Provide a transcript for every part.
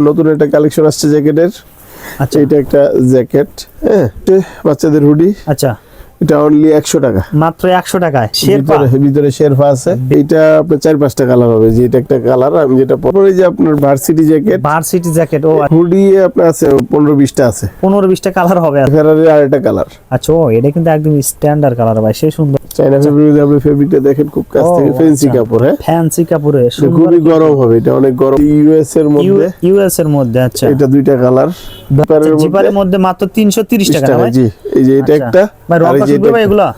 নতুন একটা কালেকশন আসছে জ্যাকেটের। আচ্ছা। এটা একটা জ্যাকেট হ্যাঁ? বাচ্চাদের হুডি আচ্ছা। এটা অনলি একশো টাকা। মাত্র একশো টাকায়। শেরপা? ভিতরে শেরফা আছে। এটা আপনার চার পাঁচটা কালার হবে। যে এটা একটা কালার আমি যেটা পরে যে আপনার ভার্সিটি জ্যাকেট ভার্সিটি জ্যাকেট ও হুডি আপনার আছে পনেরো বিশটা আছে। পনেরো বিশটা কালার হবে। ফেরারের আর একটা কালার আচ্ছা ও এটা কিন্তু একদম স্ট্যান্ডার্ড কালার ভাই সেই সুন্দর। চাইনা ফেব্রিক আপনি ফেব্রিকটা দেখেন খুব কাছ থেকে ফেন্সি আচ্ছা। কাপড় হ্যাঁ? ফ্যান্সি কাপড়ে খুবই গরম হবে এটা অনেক গরম। ইউএস এর মধ্যে। ইউএস এর মধ্যে আচ্ছা। এটা দুইটা কালার জিপারের মধ্যে মাত্র তিনশো তিরিশ টাকা না ভাই? জি এই যে এটা আচ্ছা। একটা ভাই আর রং। এগুলা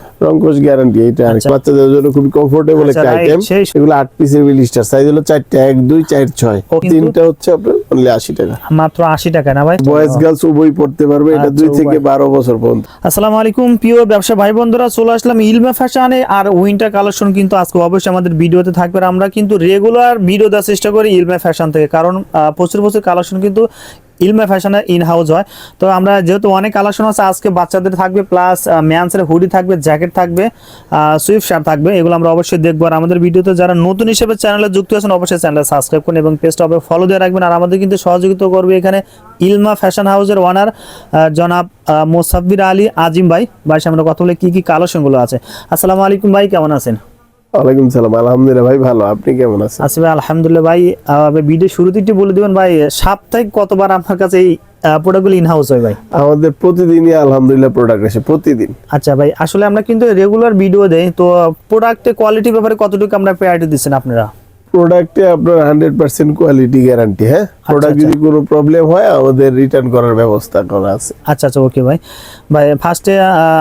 গ্যারান্টি এটা আর আচ্ছা। বাচ্চাদের জন্য খুবই কমফোর্টেবল আচ্ছা, একটা আইটেম এগুলো আট পিসের বিলিস্টার সাইজ হলো চারটা এক দুই চার ছয়। ও কিন্তু- তিনটা হচ্ছে আপনার অনলি আশি টাকা। মাত্র আশি টাকা না ভাই? বয়েজ গার্লস পড়তে পারবে। এটা আচ্ছা, দুই থেকে উভয়। বারো বছর পর্যন্ত। আসসালামু আলাইকুম প্রিয় ব্যবসা ভাই বন্ধুরা চলে আসলাম ইলমা ফ্যাশনে। আর উইন্টার কালেকশন কিন্তু আজকে অবশ্যই আমাদের ভিডিওতে থাকবে। আমরা কিন্তু রেগুলার ভিডিও দেওয়ার চেষ্টা করি ইলমা ফ্যাশন থেকে। কারণ প্রচুর প্রচুর কালেকশন কিন্তু ইলমা ফ্যাশনের ইন হাউস হয়। তো আমরা যেহেতু অনেক কালেকশন আছে, আজকে বাচ্চাদের থাকবে প্লাস ম্যান্সের হুডি থাকবে জ্যাকেট থাকবে সুইফট শার্ট থাকবে, এগুলো আমরা অবশ্যই দেখব। আর আমাদের ভিডিওতে যারা নতুন হিসেবে চ্যানেলে যুক্ত আছেন, অবশ্যই চ্যানেল সাবস্ক্রাইব করুন এবং পেজটা অবশ্যই ফলো দিয়ে রাখবেন। আর আমাদের কিন্তু সহযোগিতা করবে এখানে ইলমা ফ্যাশন হাউসের ওনার জনাব মোসাব্বির আলী আজিম ভাই। ভাই, সামনে কথা বলে কি কি কালেকশনগুলো আছে? আসসালামু আলাইকুম ভাই, কেমন আছেন? ওয়ালাইকুম সালাম। আলহামদুলিল্লাহ ভাই ভালো। আপনি কেমন আছেন? ভাই আলহামদুলিল্লাহ ভাই। ভিডিও শুরুতে একটু বলে দিবেন ভাই সাপ্তাহিক কতবার আপনার কাছে এই প্রোডাক্টগুলো ইন হাউস হয় ভাই? আমাদের প্রতিদিনই আলহামদুলিল্লাহ প্রোডাক্ট আসে প্রতিদিন। আচ্ছা ভাই আসলে আমরা কিন্তু রেগুলার ভিডিও দেই তো প্রোডাক্টের কোয়ালিটি ব্যাপারে কতটুকু আমরা প্রায়োরিটি দিচ্ছেন আপনারা? প্রোডাক্টে আপনার হান্ড্রেড পার্সেন্ট কোয়ালিটি গ্যারান্টি হ্যাঁ? প্রোডাক্ট আচ্ছা। যদি কোনো প্রবলেম হয় আমাদের রিটার্ন করার ব্যবস্থা করা আছে। আচ্ছা আচ্ছা ওকে ভাই। ভাই ফার্স্টে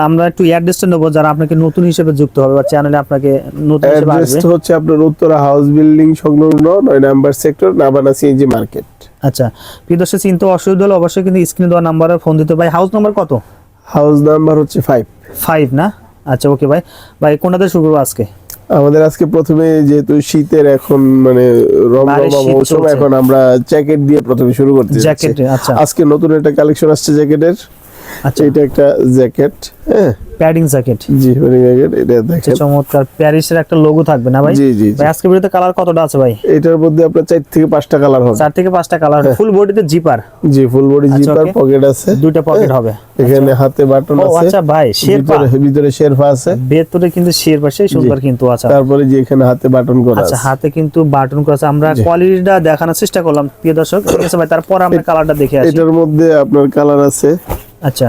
আমরা একটু অ্যাড্রেসটা নেব যারা আপনাকে নতুন হিসেবে যুক্ত হবে বা চ্যানেলে আপনাকে নতুন হিসেবে অ্যাড্রেস হচ্ছে আপনার উত্তরা হাউস বিল্ডিং সংলগ্ন নয় number sector Nabana CNG market আচ্ছা প্রিয় দর্শক চিন্তা অসুবিধা হলে অবশ্যই কিন্তু স্ক্রিনে দেওয়া নাম্বারে ফোন দিতে ভাই হাউস নাম্বার কত? হাউস নাম্বার হচ্ছে ফাইভ ফাইভ না? আচ্ছা ওকে ভাই। ভাই কোনটাতে শুরু করব আজকে? আমাদের আজকে প্রথমে যেহেতু শীতের এখন মানে রমরমা মৌসুম এখন আমরা জ্যাকেট দিয়ে প্রথমে শুরু করতে জ্যাকেট আচ্ছা। আজকে নতুন একটা কালেকশন আসছে জ্যাকেটের। আচ্ছা। এটা একটা জ্যাকেট হ্যাঁ? Padding jacket. জি মানে জ্যাকেট এটা আচ্ছা দেখেন। চমৎকার প্যারিসের একটা লোগো থাকবে না ভাই? জি জি। ভাই আজকে ভিডিওতে কালার কতটা আছে ভাই? এটার মধ্যে আপনার চার থেকে পাঁচটা কালার হবে। চার থেকে পাঁচটা কালার ফুল বডিতে জিপার জি ফুল বডি আচ্ছা, জিপার পকেট আছে। দুইটা পকেট হবে। এখানে হাতে বাটন আছে। ও আচ্ছা ভাই শেরপা। ভিতরে শেরফা আছে। ভেতরে কিন্তু শেরপা সেই সুন্দর কিন্তু আচ্ছা। তারপরে যে এখানে হাতে বাটন করা আছে। আচ্ছা হাতে কিন্তু বাটন করা আছে। আমরা কোয়ালিটিটা দেখানোর চেষ্টা করলাম প্রিয় দর্শক। ঠিক আছে ভাই তারপর আমরা কালারটা দেখে আসি। এটার মধ্যে আপনার কালার আছে। আচ্ছা।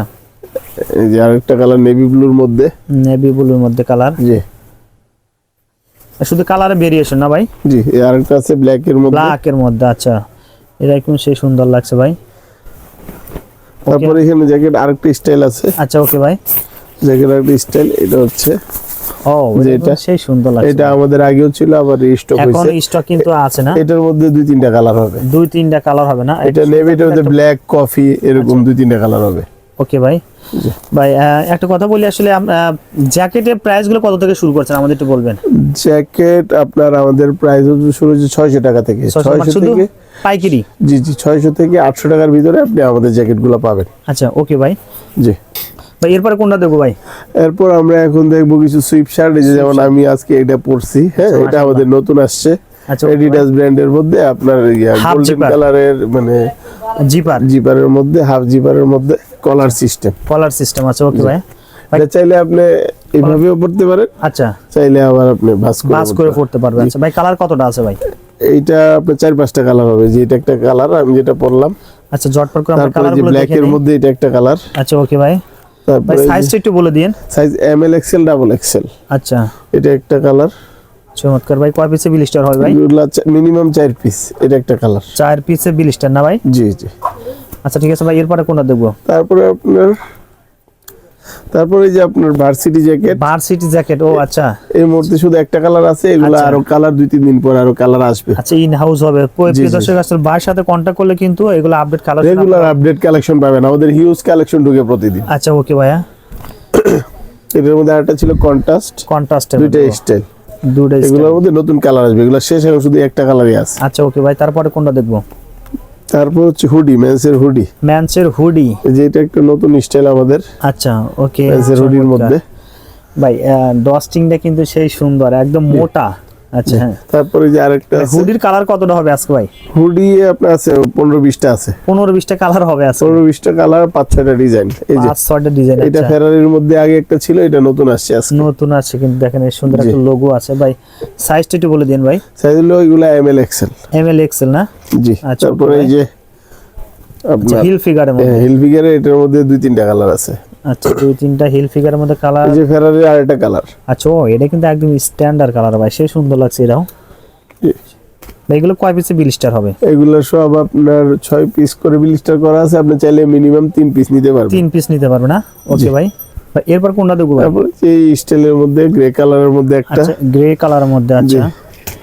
এই যে আরেকটা কালার নেভি ব্লুর মধ্যে। নেভি ব্লুর মধ্যে কালার জি। শুধু কালারে ভেরিয়েশন না ভাই? জি আরেকটা আছে ব্ল্যাক এর মধ্যে। ব্ল্যাক এর মধ্যে আচ্ছা। এটা একদম সেই সুন্দর লাগছে ভাই। তারপরে এখানে জ্যাকেট আরেকটা স্টাইল আছে। আচ্ছা ওকে ভাই। জ্যাকেট আরেকটা স্টাইল এটা হচ্ছে ও এটা সেই সুন্দর লাগছে। এটা আমাদের আগেও ছিল আবার স্টক এখন স্টক কিন্তু আছে না? এটার মধ্যে দুই তিনটা কালার হবে। দুই তিনটা কালার হবে না? এটা নেভি এটার মধ্যে ব্ল্যাক কফি এরকম দুই তিনটা কালার হবে। ওকে ভাই। ভাই একটা কথা বলি আসলে জ্যাকেটের প্রাইসগুলো কত থেকে শুরু করছেন? আমাদের একটু বলবেন। জ্যাকেট আপনার আমাদের প্রাইস শুরু হচ্ছে ছয়শো টাকা থেকে। ছয়শো থেকে পাইকারি? জি জি ছয়শো থেকে আটশো টাকার ভিতরে আপনি আমাদের জ্যাকেটগুলো পাবেন। আচ্ছা ওকে ভাই। জি। ভাই এরপরে কোনটা দেবো ভাই? এরপর আমরা এখন দেখব কিছু সুইপ শার্ট যেমন আমি আজকে এটা পরছি হ্যাঁ এটা আমাদের নতুন আসছে। আচ্ছা এডিডাস ব্র্যান্ডের মধ্যে আপনার গোল্ডেন কালারের মানে জিপার? জিপারের মধ্যে হাফ জিপারের মধ্যে কলার সিস্টেম। কলার সিস্টেম আছে ওকে ভাই। এটা চাইলে আপনি এইভাবেও পড়তে পারেন। আচ্ছা। চাইলে আবার আপনি ভাস করে পড়তে করে পড়তে পারবেন। আচ্ছা ভাই কালার কতটা আছে ভাই? এইটা আপনার চার পাঁচটা কালার হবে। যে এটা একটা কালার আমি যেটা পরলাম আচ্ছা জটপট করে আমরা তারপরে কালার যে গুলো ব্ল্যাক এর মধ্যে এটা একটা কালার আচ্ছা ওকে ভাই। ভাই তারপরে সাইজটা একটু বলে দিন size M L XL double XL আচ্ছা। এটা একটা কালার চমৎকার ভাই কয় পিসে বিল হয় ভাই? মিনিমাম চার পিস এটা একটা কালার চার পিসে বিল স্টার না ভাই? জি জি। আচ্ছা ঠিক আছে ভাই এরপরে কোনটা দেখব? তারপরে আপনার তারপরে যে আপনার ভার্সিটি জ্যাকেট ভার্সিটি জ্যাকেট ও আচ্ছা। এই মুহূর্তে শুধু একটা কালার আছে এগুলো আচ্ছা। আরও কালার দুই তিন দিন পর আরও কালার আসবে। আচ্ছা ইন হাউস হবে। দর্শক আসলে ভাইয়ের সাথে কন্ট্যাক্ট করলে কিন্তু এগুলো update colour regular update collection পাবেন আমাদের হিউজ কালেকশন ঢুকে প্রতিদিন। আচ্ছা ওকে ভাইয়া। এটার মধ্যে আরেকটা ছিল কন্ট্রাস্ট কন্ট্রাস্টে দুইটা স্টাইল দুটো এগুলোর মধ্যে নতুন কালার আসবে। এগুলো শেষ এখন শুধু একটা কালারই আছে। আচ্ছা ওকে ভাই তারপরে কোনটা দেখব? তারপর হচ্ছে হুডি মেন্সের হুডি ম্যানসের হুডি যেটা যে এটা একটা নতুন স্টাইল আমাদের। আচ্ছা ওকে মেন্সের হুডির মধ্যে। ভাই ডস্টিংটা কিন্তু সেই সুন্দর একদম মোটা। আচ্ছা। হ্যাঁ তারপরে যে আরেকটা হুডির কালার কতটা হবে আজকে ভাই? হুডি আপনার আছে পনেরো বিশটা আছে। পনেরো বিশটা কালার হবে আজকে। পনেরো বিশটা কালার পাঁচ ছয়টা ডিজাইন এই যে পাঁচ ছয়টা ডিজাইন এটা ফেরারির মধ্যে আগে একটা ছিল এটা নতুন আসছে আজকে। নতুন আছে কিন্তু দেখেন এই সুন্দর একটা লোগো আছে। ভাই সাইজটা একটু বলে দিন ভাই। সাইজ হলো এগুলো M L XL M L XL না? জি আচ্ছা, তারপরে এই যে আচ্ছা আপনার হিল ফিগারের মধ্যে। হিল ফিগারে এটার মধ্যে দুই তিনটা কালার আছে। আচ্ছা দুই তিনটা হিল ফিগারের মধ্যে কালার এই যে ফেরারির আরেকটা কালার আচ্ছা ও এটা কিন্তু একদম স্ট্যান্ডার্ড কালার ভাই সেই সুন্দর লাগছে এটাও। এগুলো কয় পিসে বিল স্টার হবে? এগুলো সব আপনার ছয় পিস করে বিলিস্টার করা আছে আপনি চাইলে মিনিমাম তিন পিস নিতে পারবেন। তিন পিস নিতে পারবে না? ওকে ভাই। এরপর কোনটা দেখব ভাই? তারপরে এই স্টাইলের মধ্যে গ্রে কালারের মধ্যে একটা। আচ্ছা গ্রে কালারের মধ্যে আচ্ছা।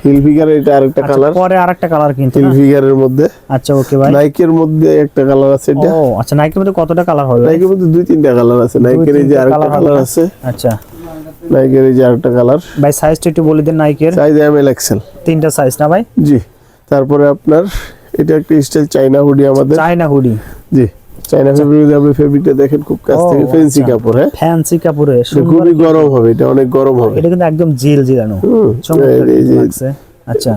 হিল ফিগার এটা আরেকটা আচ্ছা, কালার পরে আরেকটা কালার কিন্তু হিল না? মধ্যে। আচ্ছা ওকে ভাই। নাইকের মধ্যে একটা কালার আছে এটা। ও আচ্ছা নাইকের মধ্যে কতটা কালার হবে? নাইকের মধ্যে দুই তিনটা কালার আছে। নাইকের এই যে আরেকটা কালার আছে। আচ্ছা। নাইকের এই যে আরেকটা কালার ভাই সাইজটা একটু বলে দিন নাইকের সাইজ এম এল এক্সেল তিনটা সাইজ না ভাই? জি। তারপরে আপনার এটা একটা স্টাইল চাইনা হুডি আমাদের। চায়না হুডি জি। চাইনা ফেব্রিক আপনি ফেব্রিকটা দেখেন খুব কাছ থেকে ফেন্সি আচ্ছা। কাপড় হ্যাঁ? ফ্যান্সি কাপড়ে খুবই গরম হবে এটা অনেক গরম হবে। এটা কিন্তু একদম জিল জিলানো আচ্ছা।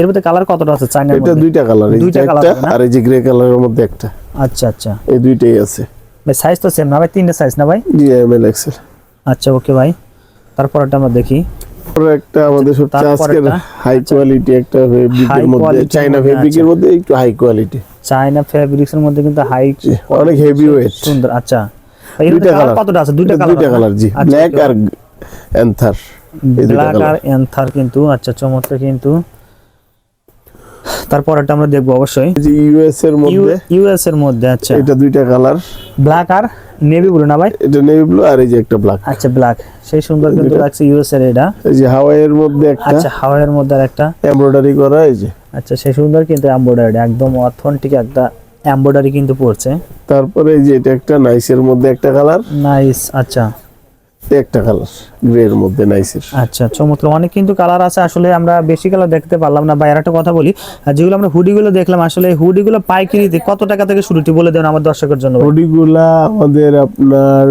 এর মধ্যে কালার কতটা আছে চায়নার এটা দুইটা কালার দুইটা না? আর এই যে গ্রে কালারের মধ্যে একটা। আচ্ছা আচ্ছা। এই দুইটাই আছে। ভাই সাইজ তো সেম না ভাই? তিনটা সাইজ না ভাই? জি এম এল এক্সেল আচ্ছা ওকে ভাই। তারপরটা আমরা দেখি। একটা আমাদের সবচেয়ে আজকের হাই কোয়ালিটি একটা ফেব্রিকের মধ্যে quality চাইনা ফেব্রিকের মধ্যে একটু হাই কোয়ালিটি চায়না ফেব্রিক্স এর মধ্যে কিন্তু হাই অনেক হেভি ওয়েট সুন্দর আচ্ছা। এর দুইটা কালার কতটা আছে? দুইটা কালার দুইটা কালার জি। ব্ল্যাক আর অ্যান্থার ব্ল্যাক আর এন্থার কিন্তু আচ্ছা চমৎকার কিন্তু। তারপরটা আমরা দেখব অবশ্যই। ইউএস এর মধ্যে। ইউএস এর মধ্যে আচ্ছা। এটা দুইটা কালার ব্ল্যাক আর নেভি ব্লু না ভাই? এটা নেভি ব্লু আর এই যে একটা ব্ল্যাক আচ্ছা ব্ল্যাক সেই সুন্দর কিন্তু লাগছে ইউএস এর এটা। এই যে হাওয়াইয়ের মধ্যে একটা। আচ্ছা হাওয়াইয়ের মধ্যে আর একটা। এমব্রয়ডারি করা এই যে। আচ্ছা সে সুন্দর কিন্তু এমব্রয়ডারি একদম অথেন্টিক একটা এমব্রয়ডারি কিন্তু পড়ছে তারপরে এই যে এটা একটা নাইসের মধ্যে একটা কালার নাইস আচ্ছা। একটা কালার গ্রে এর মধ্যে নাইসের আচ্ছা চমৎকার। অনেক কিন্তু কালার আছে আসলে আমরা বেশি কালার দেখতে পারলাম না। বা আর একটা কথা বলি আর যেগুলো আমরা হুডিগুলো দেখলাম আসলে হুডিগুলো পাইকারিতে কত টাকা থেকে শুরুটি বলে দেন আমার দর্শকের জন্য। হুডিগুলা আমাদের আপনার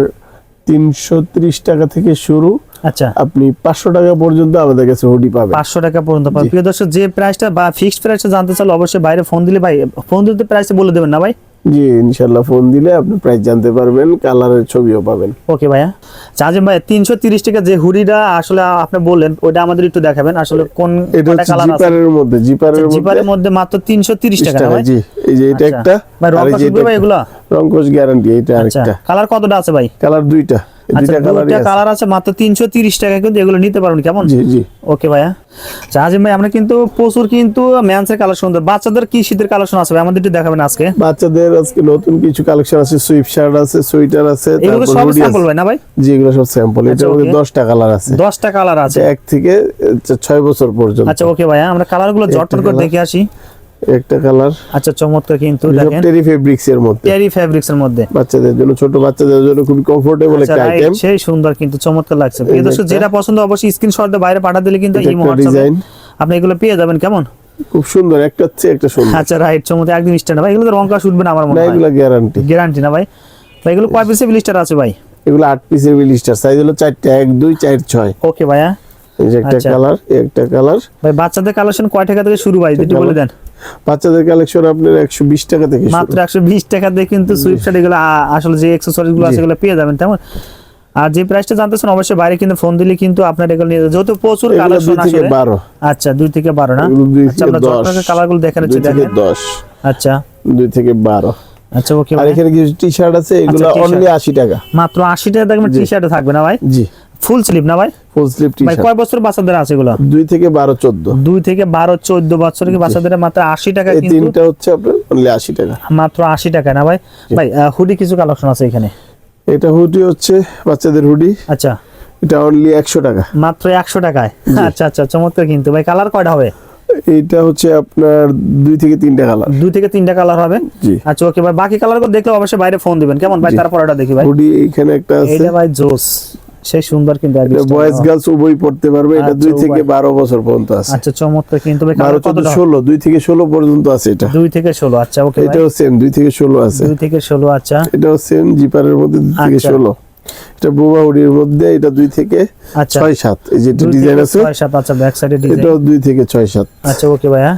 তিনশো ত্রিশ টাকা থেকে শুরু। আচ্ছা। আপনি পাঁচশো টাকা পর্যন্ত আমাদের কাছে হুডি পাবেন। পাঁচশো টাকা পর্যন্ত পাবেন। প্রিয় দর্শক যে প্রাইসটা বা ফিক্সড প্রাইসটা জানতে চাইলে অবশ্যই বাইরে ফোন দিলে ভাই ফোন দিতে প্রাইসটা বলে দেবেন না ভাই? জি ইনশাল্লাহ ফোন দিলে আপনি প্রাইস জানতে পারবেন কালারের ছবিও পাবেন। ওকে ভাইয়া। চার্জিং ভাই তিনশো তিরিশ টাকা যে হুডিটা আসলে আপনি বললেন ওটা আমাদের একটু দেখাবেন আসলে কোন জিপারের মধ্যে জিপারের মধ্যে জিপারের মধ্যে মাত্র তিনশো তিরিশ টাকা ভাই? জি। এই যে এটা আচ্ছা। একটা ভাই রংকশ গ্যারান্টি এটা আচ্ছা। আরেকটা। কালার কতটা আছে ভাই? কালার দুইটা। আচ্ছা দুইটা কালারই দুইটা আছে। কালার আছে মাত্র তিনশো তিরিশ টাকা কিন্তু এগুলো নিতে পারবেন কেমন? জি জি। ওকে ভাইয়া। জাহাজিম ভাই আমরা কিন্তু প্রচুর কিন্তু ম্যান্সের কালেকশন বাচ্চাদের কি শীতের কালেকশন আছে আমাদের একটু দেখাবেন আজকে। বাচ্চাদের আজকে নতুন কিছু কালেকশন আছে শার্ট আছে সোয়েটার আছে এগুলো সব স্যাম্পল ভাই না ভাই? জি এগুলো সব স্যাম্পল আচ্ছা, এটার মধ্যে কালার আছে। দশটা কালার আছে। এক থেকে ছয় বছর পর্যন্ত। আচ্ছা ওকে ভাইয়া আমরা কালার করে দেখে আসি। একটা কালার। আচ্ছা চমৎকার কিন্তু দেখেন। টেরি ফেব্রিক্স এর মধ্যে। টেরি ফ্যাব্রিক্স এর মধ্যে। বাচ্চাদের জন্য ছোট বাচ্চাদের জন্য খুবই কমফোর্টেবল আচ্ছা, একটা আইটেম সেই সুন্দর কিন্তু চমৎকার লাগছে। প্রিয় দর্শক যেটা পছন্দ অবশ্যই স্ক্রিনশট দিয়ে বাইরে পাঠা দিলে কিন্তু এই ডিজাইন আপনি এগুলো পেয়ে যাবেন কেমন? খুব সুন্দর একটা হচ্ছে একটা সুন্দর। আচ্ছা রাইট চমৎকার একদম স্ট্যান্ড ভাই এগুলো তো রং কাজ উঠবে না আমার মনে হয়। এগুলো গ্যারান্টি গ্যারান্টি না ভাই। ভাই এগুলো কয় পিসে ব্লিস্টার আছে ভাই? এগুলো আট পিসের বিলিস্টার সাইজ হলো চারটা এক দুই চার ছয়। ওকে ভাইয়া। এই যে একটা আচ্ছা। কালার একটা কালার। ভাই বাচ্চাদের কালেকশন কয় টাকা থেকে শুরু ভাই? যদি বলে দেন। বাচ্চাদের কালেকশন আপনার একশো বিশ টাকা থেকে মাত্র একশো বিশ টাকা দিয়ে কিন্তু সুইপশাট এগুলো আসলে যে অ্যাক্সেসরিজগুলো আছে এগুলো পেয়ে যাবেন তেমন? আর যে প্রাইসটা জানতেছেন অবশ্যই বাইরে কিন্তু ফোন দিলে কিন্তু আপনার এগুলো নিয়ে যেহেতু প্রচুর কালেকশন দুই থেকে বারো। আচ্ছা দুই থেকে বারো না? আচ্ছা আমরা দশ। জটনাকে কালারগুলো দেখে দুই দেখেন। দশ। আচ্ছা। দুই থেকে বারো। আচ্ছা ওকে আর এখানে কিছু টি শার্ট আছে এগুলো। অনলি আশি টাকা। মাত্র আশি টাকা দেখবেন টি শার্টে থাকবে না ভাই? জি। ফুল স্লিপ না ভাই? ফুল স্লিভ টি ভাই কয় বছর বাচ্চাদের আছে এগুলো? দুই থেকে বারো চোদ্দ। দুই থেকে বারো চোদ্দ বছর কি বাচ্চাদের মাত্র আশি টাকা কিন্তু তিনটা হচ্ছে আপনার অনলি টাকা। মাত্র আশি টাকা না ভাই? ভাই হুডি কিছু কালেকশন আছে এখানে? এটা হুডি হচ্ছে বাচ্চাদের হুডি আচ্ছা। এটা অনলি একশো টাকা। মাত্র একশো টাকায়? আচ্ছা আচ্ছা চমৎকার কিন্তু। ভাই কালার কয়টা হবে? এইটা হচ্ছে আপনার দুই থেকে তিনটা কালার দুই থেকে তিনটা কালার হবে? আচ্ছা ওকে ভাই বাকি কালার দেখলে অবশ্যই বাইরে ফোন দিবেন। কেমন? ভাই তারপর ওটা দেখি ভাই। হুডি এখানে একটা আছে। এইটা ভাই জোস সেই সুন্দর কিন্তু বয়েজ গার্লস উভয় পড়তে পারবে এটা আচ্ছা, দুই থেকে উভয়। বারো বছর পর্যন্ত আছে। আচ্ছা চমৎকার কিন্তু ভাই বারো কালার চোদ্দ কতটা হবে? ষোলো দুই থেকে ষোলো পর্যন্ত আছে এটা। দুই থেকে ষোলো আচ্ছা ওকে এটাও সেম দুই থেকে ষোলো আছে। দুই থেকে ষোলো আচ্ছা। এটাও সেম জিপারের মধ্যে দুই থেকে আচ্ছা। ষোলো। এটা বোবা হুডির মধ্যে এটা দুই থেকে আচ্ছা। ছয় সাত এই যে দুই ডিজাইন আছে। ছয় সাত আচ্ছা ব্যাক সাইডে ডিজাইন এটাও দুই থেকে ছয় সাত। আচ্ছা ওকে ভাইয়া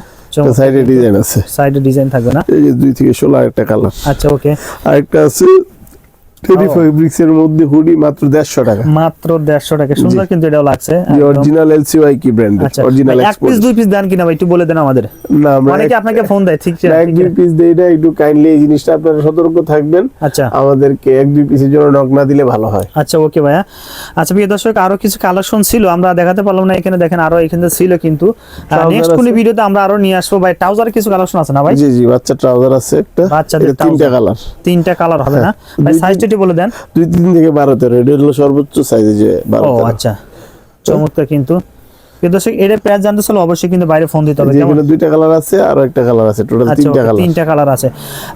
সাইডে ডিজাইন আছে। সাইডে ডিজাইন থাকবে না? এই যে দুই থেকে ষোলো একটা কালার আচ্ছা ওকে। আরেকটা আছে টেডি ফেব্রিক্স এর মধ্যে হুডি মাত্র দেড়শো টাকা। মাত্র দেড়শো টাকা। সুন্দর কিন্তু এটাও লাগছে অরিজিনাল এলসিওয়াই কি ব্র্যান্ডের আচ্ছা অরিজিনাল এক পিস দুই পিস দেন কিনা ভাই? একটু বলে দেন আমাদের। না আমরা অনেকে আপনাকে ফোন দেয় ঠিক না, এক দুই পিস দেই না একটু কাইন্ডলি এই জিনিসটা আপনারা সতর্ক থাকবেন। আচ্ছা। আমাদেরকে এক দুই পিসের জন্য নক না দিলে ভালো হয়। আচ্ছা ওকে ভাইয়া। আচ্ছা প্রিয় দর্শক আরও কিছু কালেকশন ছিল আমরা দেখাতে পারলাম না এখানে দেখেন আরও এখানে ছিল কিন্তু। নেক্সট কোন ভিডিওতে আমরা আরও নিয়ে আসব ভাই। ট্রাউজার কিছু কালেকশন আছে না ভাই? জি জি বাচ্চা ট্রাউজার আছে একটা। বাচ্চাদের তিনটা কালার তিনটা কালার হবে না। হ্যাঁ, ভাই সাইজটা বলে দেন? দুই তিন থেকে বারো তেরো এটা হলো সর্বোচ্চ সাইজে যে বারো ও আচ্ছা। চমৎকার কিন্তু। দর্শক এটা প্রাইস জানতে চাইলে অবশ্যই কিন্তু বাইরে ফোন দিতে হবে। কেমন? দুইটা কালার আছে আর একটা কালার আছে টোটাল আচ্ছা তিনটা কালার তিনটা কালার আছে।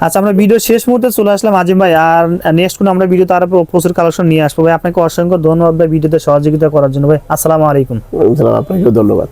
আচ্ছা আমরা ভিডিও শেষ মুহূর্তে চলে আসলাম আজিম ভাই। আর নেক্সট কোন আমরা ভিডিওতে আরও প্রচুর কালেকশন নিয়ে আসব। ভাই আপনাকে অসংখ্য ধন্যবাদ ভাই ভিডিওতে সহযোগিতা করার জন্য। ভাই আসসালামু আলাইকুম। আপনাকেও ধন্যবাদ।